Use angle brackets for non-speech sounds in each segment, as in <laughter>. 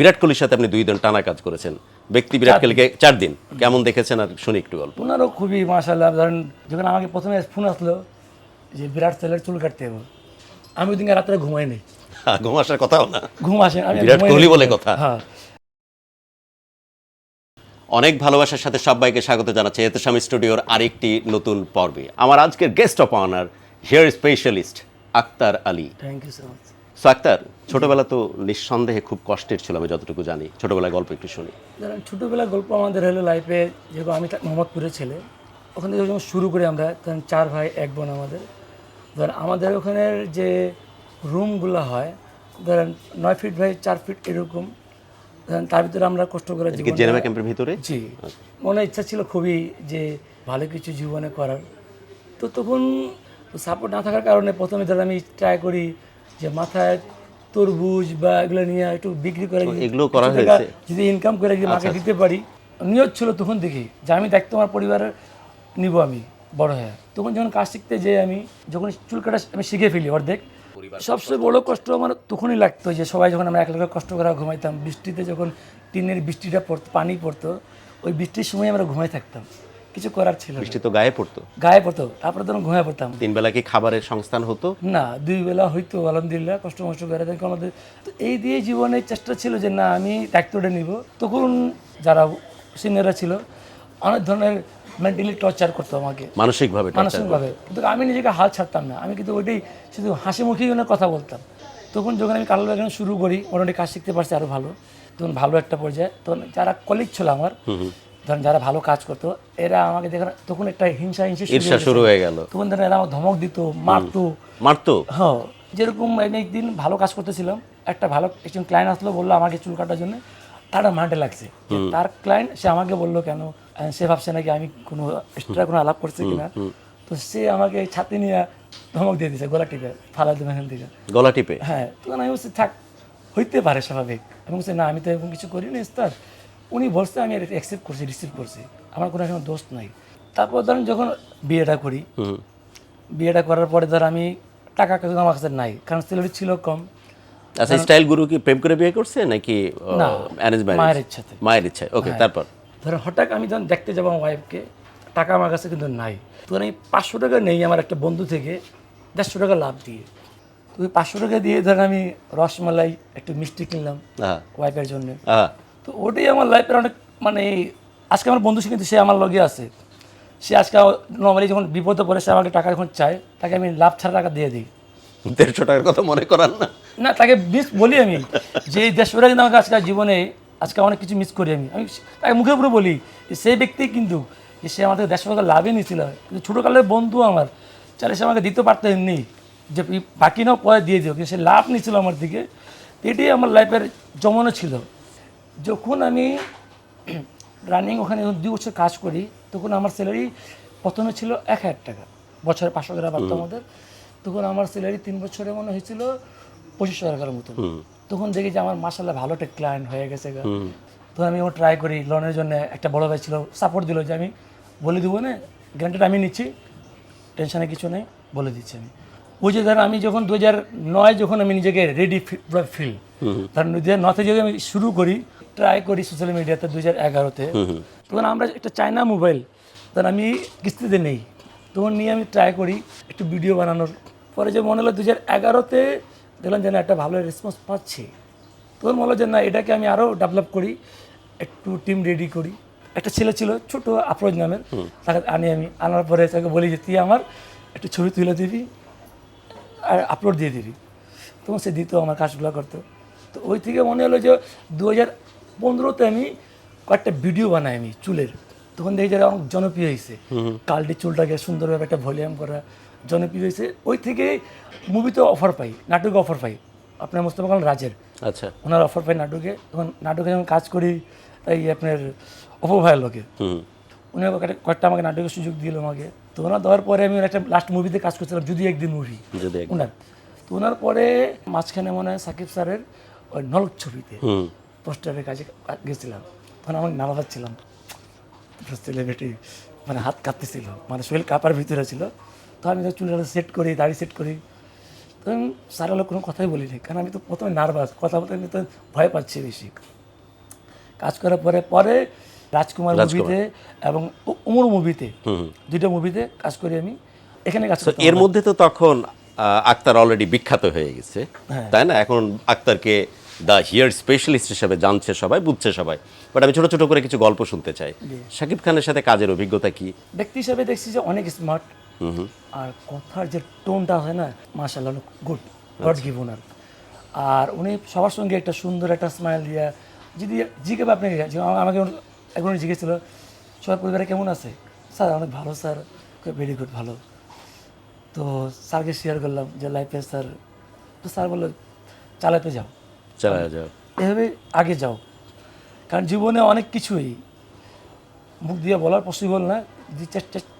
বিরাট কোহলির সাথে আপনি দুই দিন টানা কাজ করেছেন। ব্যক্তি বিরাট কোহলিকে চার দিন। কেমন দেখেছেন? আর শুনি একটু গল্প। ওনারও খুবই মাসাল্লাহ ধরেন যখন আমাকে প্রথমে ফোন আসলো যে বিরাট ছেলের চুল কাটতে হবে আমি ওই দিনকে রাত্রে ঘুমাই নেই। হ্যাঁ, ঘুম আসার কথাও না। ঘুম আসে বিরাট কোহলি বলে কথা। হ্যাঁ। অনেক ভালোবাসার সাথে সবাইকে স্বাগত জানাচ্ছি। এতেসাম স্টুডিওর আরেকটি নতুন পর্বে। আমার আজকের guest of honour hair specialist Akhtar Ali. Thank you so much so Akhtar ছোটবেলা তো নিঃসন্দেহে খুব কষ্টের ছিল আমি যতটুকু জানি। ছোটবেলায় গল্প একটু শুনি। ধরেন ছোটোবেলার গল্প আমাদের হলো লাইফে যেরকম আমি মোহাম্মদপুরের ছেলে ওখান থেকে যখন শুরু করি আমরা ধরেন চার ভাই এক বোন আমাদের ধরেন আমাদের ওখানের যে রুমগুলো হয় ধরেন নয় ফিট বাই চার ফিট এরকম ধরেন তার ভিতরে আমরা কষ্ট করে জেনেভা ক্যাম্পের ভিতরে? জি। মনে ইচ্ছা ছিল খুবই যে ভালো কিছু জীবনে করার। তো তখন সাপোর্ট না থাকার কারণে প্রথমে ধর আমি ট্রাই করি যে মাথায় তরমুজ বা এগুলো নিয়ে একটু বিক্রি করে যদি এগুলো করা হয়েছে? আচ্ছা, যদি ইনকাম করে যদি মাকে দিতে পারি নিয়োগ ছিল তখন দেখি যে আমি দেখতো আমার পরিবারের নিব আমি বড় হয়ে। তখন যখন কাজ শিখতে যাই আমি যখন চুল কাটা আমি শিখে ফেলি অর্ধেক সবচেয়ে বড় কষ্ট আমার তখনই লাগতো যে সবাই যখন আমরা এক লগে কষ্ট করে ঘুমাইতাম বৃষ্টিতে যখন টিনের বৃষ্টিটা পড়তো পানি পড়তো ওই বৃষ্টির সময় আমরা ঘুমাই থাকতাম। কিছু করার ছিল। বৃষ্টি তো গায়ে পড়তো। গায়ে পড়তো তারপরে তখন ঘুমায় পড়তাম। তিন বেলা কি খাবারের সংস্থান হতো? না দুই বেলা হইতো আলহামদুলিল্লাহ কষ্ট মষ্ট করে দেখো আমাদের তো এই দিয়ে জীবনের চেষ্টা ছিল যে না আমি দায়িত্বটা নিব। তখন যারা সিনিয়ররা ছিল অনেক ধরনের মেন্টালি টর্চার করতো আমাকে। মানসিকভাবে মানসিকভাবে। কিন্তু আমি নিজেকে হাল ছাড়তাম না। আমি কিন্তু ওইটাই শুধু হাসি মুখেই কথা বলতাম। তখন যখন আমি কালো লাগানো শুরু করি মোটামুটি কাজ শিখতে পারছি আরও ভালো। তখন ভালো একটা পর্যায়ে। তখন যারা কলিগ ছিল আমার ধরেন যারা ভালো কাজ করতো এরা আমাকে দেখে তখন একটা হিংসা হিংসা শুরু ঈর্ষা হয়ে শুরু হয়ে গেল। তখন ধরেন এরা আমাকে ধমক দিত মারতো। মারতো? হ্যাঁ যেরকম আমি একদিন ভালো কাজ করতেছিলাম একটা ভালো একজন ক্লায়েন্ট আসলো বলল আমাকে চুল কাটার জন্য তার মাঠে লাগছে। তার ক্লায়েন্ট সে আমাকে বলল কেন সে ভাবছে নাকি আমি কোনো এক্সট্রা কোনো আলাপ করছি কিনা। তো সে আমাকে ছাতি নিয়ে ধমক দিয়ে দিছে গলা টিপে ফালা দেবে এখান থেকে। গলা টিপে? হ্যাঁ তখন আমি বলছি থাক হইতে পারে স্বাভাবিক। আমি বলছি না আমি তো এরকম কিছু করিনি স্যার উনি বলছে আমি অ্যাকসেপ্ট করছি রিসিভ করছি। আমার কোনো এখন দোষ নাই। তারপর ধরেন যখন বিয়েটা করি বিয়েটা করার পরে ধর আমি টাকা কিন্তু আমার কাছে নাই কারণ স্যালারি ছিল কম। আচ্ছা স্টাইল গুরু কি প্রেম করে বিয়ে করছে নাকি অ্যারেঞ্জ মায়ের ইচ্ছাতে। মায়ের ইচ্ছায় ওকে তারপর? ধরেন হঠাৎ আমি যখন দেখতে যাব আমার ওয়াইফকে টাকা আমার কাছে কিন্তু নাই। তখন আমি পাঁচশো টাকা নেই আমার একটা বন্ধু থেকে দেড়শো টাকা লাভ দিয়ে। তো ওই পাঁচশো টাকা দিয়ে ধরেন আমি রসমালাই একটু মিষ্টি কিনলাম হ্যাঁ ওয়াইফের জন্য। হ্যাঁ তো ওটাই আমার লাইফের অনেক মানে আজকে আমার বন্ধু কিন্তু সে আমার লগে আছে। সে আজকে নর্মালি যখন বিপদে পড়ে সে আমাকে টাকা যখন চায় তাকে আমি লাভ ছাড়া টাকা দিয়ে দিই। দেড়শো টাকার কথা মনে করান না? না তাকে মিস বলি আমি। যে এই দেশটা কিন্তু আমাকে আজকে জীবনে আজকে অনেক কিছু মিস করি আমি। আমি তাকে মুখে উপরে বলি যে সেই ব্যক্তি কিন্তু যে সে আমাদের দেশ টাকা লাভই নিয়েছিল। কিন্তু ছোটোকালের বন্ধু আমার চাইলে সে আমাকে দিতে পারতো এমনি। যে বাকি নাও পরে দিয়ে দিও কিন্তু সে লাভ নিয়েছিল আমার দিকে। এটাই আমার লাইফের জমানো ছিল। যখন আমি রানিং ওখানে দুই বছর কাজ করি তখন আমার স্যালারি প্রথমে ছিল এক হাজার টাকা। বছরে পাঁচশো টাকা বাড়তো আমাদের। তখন আমার স্যালারি তিন বছরে মনে হয়েছিল পঁচিশশো টাকার মতো তখন দেখি যে আমার মাসাল্লাহ ভালো একটা ক্লায়েন্ট হয়ে গেছে গা। তখন আমি ও ট্রাই করি লোনের জন্য একটা বড় ভাই ছিল সাপোর্ট দিল যে আমি বলে দেবো না গ্যারান্টেড আমি নিচ্ছি। টেনশনে কিছু নেই বলে দিচ্ছি আমি। ওই যে ধরেন আমি যখন দু হাজার নয় যখন আমি নিজেকে রেডি ফিল ধরেন দু হাজার নয় থেকে যদি আমি শুরু করি ট্রাই করি সোশ্যাল মিডিয়াতে দু হাজার এগারোতে তখন আমরা একটা চায়না মোবাইল তখন আমি কিস্তিতে নেই। তখন নিয়ে আমি ট্রাই করি একটু ভিডিও বানানোর। পরে যে মনে হলো দু হাজার এগারোতে দেখলাম যে না একটা ভালো রেসপন্স পাচ্ছি। তখন মনে হলো যে না এটাকে আমি আরও ডেভেলপ করি একটু টিম রেডি করি। একটা ছেলে ছিল ছোট আফরোজ নামের। তাকে আনি আমি। আনার পরে তাকে বলি যে তুই আমার একটু ছবি তুলে দিবি আর আপলোড দিয়ে দিবি। তখন সে দিত আমার কাজগুলো করতো। তো ওই থেকে মনে হলো যে দু হাজার পনেরোতে আমি কয়েকটা ভিডিও বানাই আমি চুলের। তখন দেখি যারা অনেক জনপ্রিয় হয়েছে কালটি চুলটাকে সুন্দরভাবে একটা ভলিউম করা জনপ্রিয় হয়েছে ওই থেকে মুভিতে অফার পাই নাটকে অফার পাই। আপনার মোস্তফা কালাম রাজের। আচ্ছা। ওনার অফার পাই নাটকে। তখন নাটকে যখন কাজ করি এই আপনার অপভাইয়ের লোকে উনি কয়েকটা আমাকে নাটকের সুযোগ দিল আমাকে। তো ওনার দেওয়ার পরে আমি একটা লাস্ট মুভিতে কাজ করছিলাম যদি একদিন মুভি ওনার। তো ওনার পরে মাঝখানে মনে হয় সাকিব স্যারের ওই নলক ছবিতে পোস্টারের কাজে গেছিলাম। তখন আমি নার্ভাস ছিলাম। সেলিব্রিটি মানে হাত কাঁপতেছিল মানে শরীর কাঁপার ভিতরে ছিল। তো আমি তো চুলটা সেট করি দাড়ি সেট করি। তো আমি স্যার হলো কোনো কথাই বলিনি কারণ আমি তো প্রথমে নার্ভাস কথা বলতে আমি তো ভয় পাচ্ছি বেশি। কাজ করার পরে পরে রাজকুমার মুভিতে এবং উমর মুভিতে দুইটা মুভিতে কাজ করি আমি। এখানে কাজ করতাম এর মধ্যে তো তখন আক্তার অলরেডি বিখ্যাত হয়ে গেছে। হ্যাঁ। তাই না? এখন আক্তারকে দ্য হিয়ার স্পেশালিস্ট হিসেবে জানছে সবাই বুঝছে সবাই। বাট আমি ছোট ছোট করে কিছু গল্প শুনতে চাই। শাকিব খানের সাথে কাজের অভিজ্ঞতা কি? ব্যক্তি হিসাবে দেখছি যে অনেক স্মার্ট আর কথার যে টোনটা হয় না মার্শাল্লাহ গুড গড গিভ ওনার আর উনি সবার সঙ্গে একটা সুন্দর একটা স্মাইল দিয়া যদি জিজ্ঞাসা আপনাকে যে আমাকে একজন জিজ্ঞেছিল সবার পরিবারে কেমন আছে? স্যার অনেক ভালো স্যার। ভেরি গুড ভালো। তো স্যারকে শেয়ার করলাম যে লাইফে স্যার। তো স্যার বলল চালাতে যাও। চালা যাও। এভাবে আগে যাও। কারণ জীবনে অনেক কিছুই মুখ দিয়ে বলার পসিবল না। যদি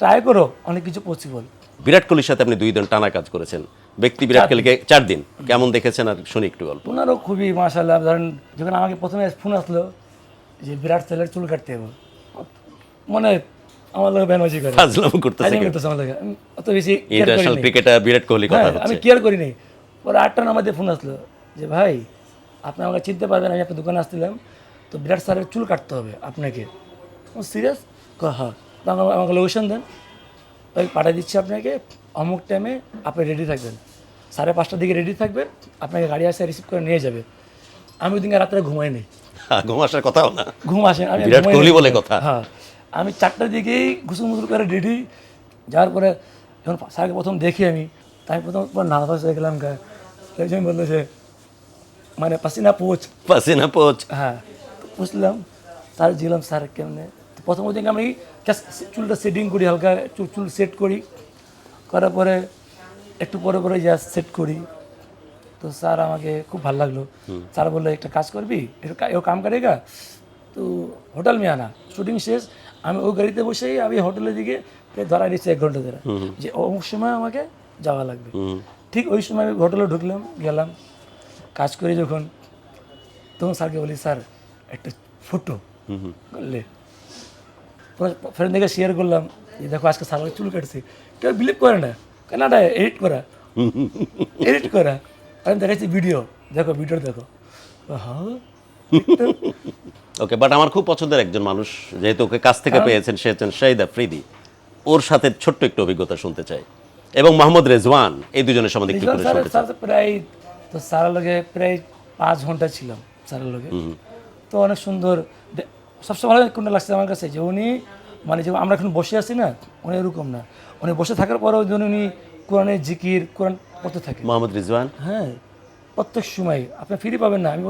ট্রাই করো অনেক কিছু পসিবল বিরাট কোহলির সাথে আপনি দুই দিন টানা কাজ করেছেন। ব্যক্তি বিরাট কোহলিকে চার দিন। কেমন দেখেছেন? আর শুনি একটু গল্প। ওনারও খুবই মাসাল্লাহ ধরেন যখন আমাকে প্রথমে ফোন আসলো যে বিরাট ছেলের চুল কাটতে হবে মনে আমার ব্যানবাজি করে। ফাজলাম করতেছে করতেছে আমার লোকে। অত বেশি ইন্টারন্যাশনাল ক্রিকেটার বিরাট কোহলি কথা হ্যাঁ, আমি কেয়ার করিনি। পরে আটটা দিয়ে ফোন আসলো যে ভাই আপনি আমাকে চিনতে পারবেন আমি আপনার দোকানে আসছিলাম। তো বিরাট স্যারের চুল কাটতে হবে আপনাকে। সিরিয়াস হ্যাঁ। আমাকে লোকেশন দেন। ওই পাঠিয়ে দিচ্ছি আপনাকে। অমুক টাইমে আপনি রেডি থাকবেন। সাড়ে পাঁচটার দিকে রেডি থাকবেন। আপনাকে গাড়ি আসে রিসিভ করে নিয়ে যাবে। আমি ওই দিনকে রাত্রে ঘুমাই নেই। হ্যাঁ, ঘুম আসার কথাও না। ঘুম আসে আমি বিরাট কোহলি বলে কথা। হ্যাঁ। আমি চারটার দিকেই মুসুল করে রেডি যাওয়ার পরে যখন স্যারকে প্রথম দেখি আমি তাই প্রথম নার্ভাস হয়ে গেলাম গা। একজন বলল যে মানে পাসিনা পোচ পাসিনা পোচ হ্যাঁ তো বুঝলাম স্যার জিলাম স্যার কেমনে? তো প্রথম দিন আমি জাস্ট চুলটা সেটিং করি হালকা চুল চুল সেট করি। করার পরে একটু পরে পরে যা সেট করি। তো স্যার আমাকে খুব ভালো লাগল। স্যার বলল একটা কাজ করবি? এও কাম করেগা? তো হোটেল মে আনা শুটিং শেষ। আমি ওই গাড়িতে বসেই আমি হোটেলের দিকে ধরা নিচ্ছি এক ঘণ্টা ধরে। যে অমুক সময় আমাকে যাওয়া লাগবে। ঠিক ওই সময় আমি হোটেলে ঢুকলাম গেলাম। কাজ করি যখন তখন স্যারকে বলি স্যার একটা ফটো করলে। ফ্রেন্ড থেকে শেয়ার করলাম যে দেখো আজকে স্যার চুল কাটছি। কেউ বিলিভ করে না। কেন না এডিট করা। এডিট করা। আমি দেখাচ্ছি ভিডিও দেখো ভিডিও দেখো। হ্যাঁ ওকে বাট আমার খুব পছন্দের একজন মানুষ যেহেতু ওকে কাছ থেকে পেয়েছেন সে হচ্ছেন শাহিদ আফ্রিদি ওর সাথে ছোট্ট একটু অভিজ্ঞতা শুনতে চাই। এবং মোহাম্মদ রেজওয়ান এই দুজনের সম্বন্ধে একটু করে শুনতে চাই। প্রায় তো সারা লগে প্রায় পাঁচ ঘণ্টা ছিলাম সারা লগে। তো অনেক সুন্দর। সবসময় ভালো কোনটা লাগছে আমার কাছে যে উনি মানে যে আমরা এখন বসে আছি না উনি এরকম না। উনি বসে থাকার পরেও যেন উনি কোরআনের জিকির কোরআন পড়তে থাকে। মোহাম্মদ রিজওয়ান? হ্যাঁ প্রত্যেক সময়। আপনি ফিরে পাবেন না। আমি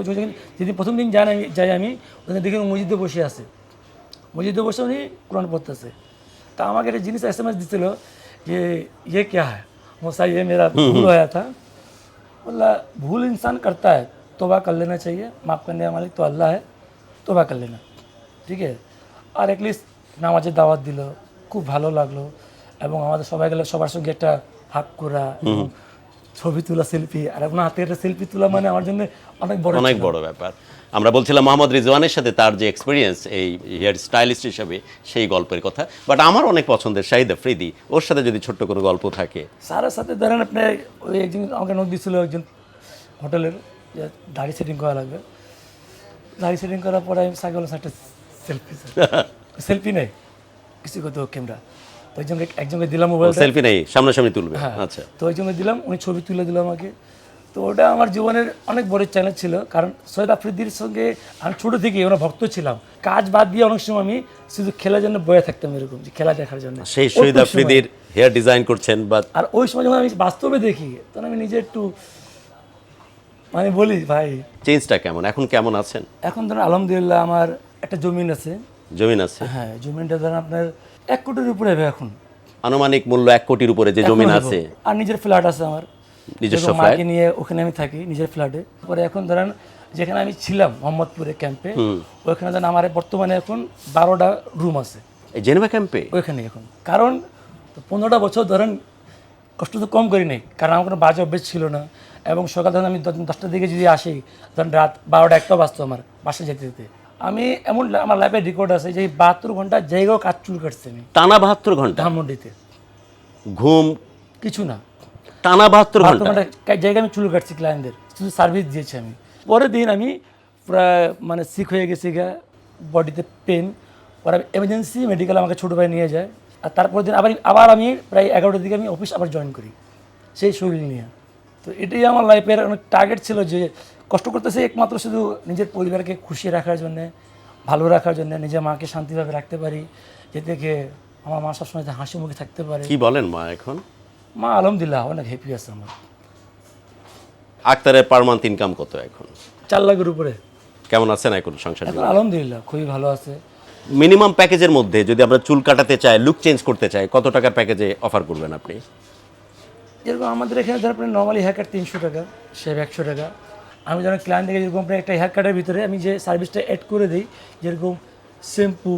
যেদিন প্রথম দিন যান আমি যাই আমি ওখানে দেখি মসজিদে বসে আছে। মসজিদে বসে উনি কোরআন পড়তেছে। তা আমাকে একটা জিনিস এস এম এস দিচ্ছিল যে ইয়ে কে হ্যাঁ মোসা এ মেরা ভুল হয়ে থা। बोला भूल इंसान करता है तोबा कर लेना चाहिए माफ़ करने का मालिक तो अल्लाह है तोबा कर लेना ঠিক আছে আর এটলিস্ট নামাজের দাওয়াত দিল খুব ভালো লাগলো এবং আমাদের সবাই গেলে সবার সঙ্গে একটা হাক করা এবং ছবি তোলা সেলফি আর আপনার হাতে একটা সেলফি তোলা মানে আমার জন্য অনেক বড় অনেক বড় ব্যাপার। আমরা বলছিলাম মোহাম্মদ রিজওয়ানের সাথে তার যে এক্সপিরিয়েন্স এই হেয়ার স্টাইলিস্ট হিসেবে সেই গল্পের কথা। বাট আমার অনেক পছন্দের শাহিদ আফ্রিদি ওর সাথে যদি ছোট্ট কোনো গল্প থাকে। স্যারের সাথে ধরেন আপনি ওই একজন আমাকে নোট দিছিল একজন হোটেলের দাড়ি সেটিং করা লাগবে। দাড়ি সেটিং করার পরে আমি "স্যার, একটা সেলফি সেলফি <laughs> নেই কিছু কত ক্যামেরা তো একজনকে একজনকে দিলাম মোবাইলটা। সেলফি নেই সামনাসামনি তুলবে। হ্যাঁ আচ্ছা। তো জন্য দিলাম উনি ছবি তুলে দিল আমাকে। তো ওটা আমার জীবনের অনেক বড় চ্যালেঞ্জ ছিল কারণ সৈয়দ আফ্রিদির সঙ্গে আমি ছোটো থেকে ওনার ভক্ত ছিলাম। কাজ বাদ দিয়ে অনেক সময় আমি শুধু খেলার জন্য বয়ে থাকতাম এরকম যে খেলা দেখার জন্য। সেই সময়। আফ্রিদির হেয়ার ডিজাইন করছেন বা আর ওই সময় যখন আমি বাস্তবে দেখি তখন আমি নিজে একটু মানে বলি ভাই চেঞ্জটা কেমন? এখন কেমন আছেন? এখন ধরেন আলহামদুলিল্লাহ আমার একটা জমিন আছে। জমিন আছে। হ্যাঁ জমিনটা ধরেন আপনার এক কোটির উপরে হবে এখন। আনুমানিক মূল্য এক কোটির উপরে যে এখন আছে। আর নিজের ফ্ল্যাট আছে আমার। নিজস্ব মাকে নিয়ে ওখানে আমি থাকি নিজের ফ্ল্যাটে পরে এখন ধরেন যেখানে আমি ছিলাম মোহাম্মদপুরে ক্যাম্পে ওইখানে ধরেন আমার বর্তমানে এখন বারোটা রুম আছে। এই জেনেভা ক্যাম্পে ওইখানে এখন। কারণ পনেরোটা বছর ধরেন কষ্ট তো কম করি নাই কারণ আমার কোনো বাজে অভ্যেস ছিল না। এবং সকাল ধরেন আমি দশটার দিকে যদি আসি ধরেন রাত বারোটা একটা বাজতো আমার বাসায় যেতে যেতে। আমি এমন আমার লাইফে রেকর্ড আছে যে বাহাত্তর ঘণ্টা জায়গাও কাজ চুল কাটছে আমি। টানা বাহাত্তর ঘণ্টা? ধানমন্ডিতে। ঘুম? কিছু না। টানা বাহাত্তর ঘণ্টা? জায়গায় আমি চুল কাটছি ক্লায়েন্টদের শুধু সার্ভিস দিয়েছি আমি। পরের দিন আমি প্রায় মানে সিক হয়ে গেছি গা বডিতে পেন ওরা এমার্জেন্সি মেডিকেল আমাকে ছোটো ভাই নিয়ে যায়। আর তারপর দিন আবার আবার আমি প্রায় এগারোটার দিকে আমি অফিস আবার জয়েন করি। সেই শরীর নিয়ে। তো এটাই আমার লাইফের অনেক টার্গেট ছিল যে কষ্ট করতেছে একমাত্র শুধু নিজের পরিবারকে খুশি রাখার জন্যে ভালো রাখার জন্য নিজের মাকে শান্তিভাবে রাখতে পারি যে থেকে আমার মা সবসময় হাসি মুখে থাকতে পারে। কি বলেন মা এখন? মা আলহামদুলিল্লাহ অনেক হ্যাপি আছে আমার। আক্তারের পার মান্থ ইনকাম কত এখন? চার লাখের উপরে। কেমন আছেন এখন সংসার আলহামদুলিল্লাহ খুবই ভালো আছে। মিনিমাম প্যাকেজের মধ্যে যদি আমরা চুল কাটাতে চাই লুক চেঞ্জ করতে চাই কত টাকার প্যাকেজে অফার করবেন আপনি? যেরকম আমাদের এখানে ধর আপনার নর্মালি হেয়ার কাট তিনশো টাকা শেভ একশো টাকা। আমি যখন ক্লায়েন্ট থেকে যেরকম আপনার একটা হেয়ার কাটের ভিতরে আমি যে সার্ভিসটা অ্যাড করে দিই যেরকম শ্যাম্পু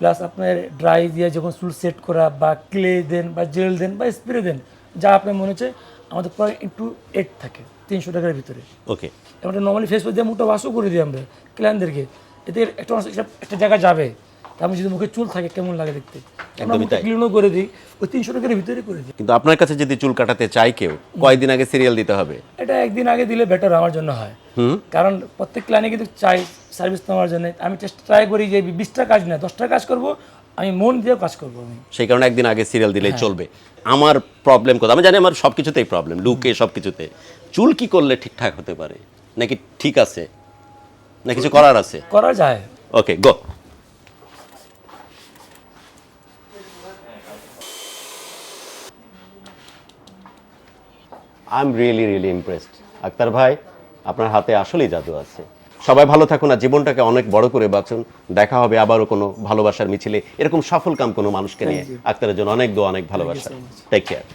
প্লাস আপনার ড্রাই দিয়ে যখন চুল সেট করা বা ক্লে দেন বা জেল দেন বা স্প্রে দেন যা আপনার মনে হচ্ছে আমাদের প্রায় একটু এড থাকে তিনশো টাকার ভিতরে। ওকে আমরা নর্মালি ফেসবুক দিয়ে মুখটা ওয়াশও করে দিই আমরা ক্লায়েন্টদেরকে এতে একটা- একটা জায়গা যাবে। তারপর যদি মুখে চুল থাকে কেমন লাগে দেখতে? একদমই তাই। ক্লিনও করে দিই ওই তিনশো টাকার ভিতরে করে দিই। কিন্তু আপনার কাছে যদি চুল কাটাতে চাই কেউ কয়দিন আগে সিরিয়াল দিতে হবে? এটা একদিন আগে দিলে বেটার আমার জন্য হয়। কারণ প্রত্যেক ক্লায়েন্টে কিন্তু চাই সার্ভিস নেওয়ার জন্য। আমি চেষ্টা ট্রাই করি যে বিশটা কাজ না দশটা কাজ করব আমি মন দিয়ে কাজ করব আমি। সেই কারণে একদিন আগে সিরিয়াল দিলেই হ্যাঁ। চলবে। আমার প্রবলেম কথা আমি জানি আমার সব কিছুতেই প্রবলেম লুকে সব কিছুতে চুল কি করলে ঠিকঠাক হতে পারে? নাকি ঠিক আছে? না কিছু করার আছে? করা যায়। Okay go I am really really impressed Akhtar ভাই আপনার হাতে আসলেই জাদু আছে। সবাই ভালো থাকুন আর জীবনটাকে অনেক বড় করে বাঁচুন। দেখা হবে আবারও কোনো ভালোবাসার মিছিলে। এরকম সফল কাম কোনো মানুষকে নিয়ে আক্তারের জন্য অনেক দোয়া অনেক ভালোবাসা। Take care